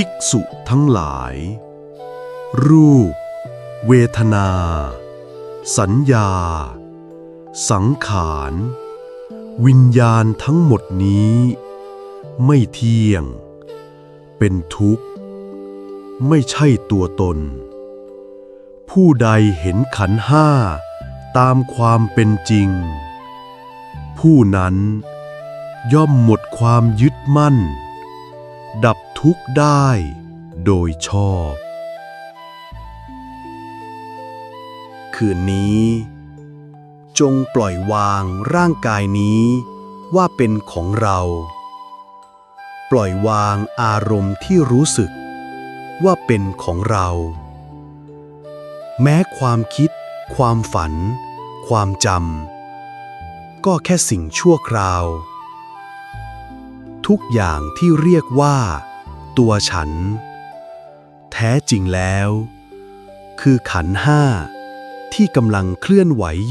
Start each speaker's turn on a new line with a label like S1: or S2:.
S1: ภิกษุทั้งหลาย รูป เวทนา สัญญา สังขาร วิญญาณทั้งหมดนี้ ไม่เที่ยง เป็นทุกข์ ไม่ใช่ตัวตน ผู้ใดเห็นขันห้าตามความเป็นจริง ผู้นั้นย่อมหมดความยึดมั่น ดับทุกข์ได้โดยชอบ คืนนี้ จงปล่อยวางร่างกายนี้ว่าเป็นของเรา ปล่อยวางอารมณ์ที่รู้สึกว่าเป็นของเรา แม้ความคิด ความฝัน ความจำก็แค่สิ่งชั่วคราว ทุกอย่างที่เรียกว่า ตัวฉัน แท้จริงแล้ว คือขันห้าที่กำลังเคลื่อนไหวอยู่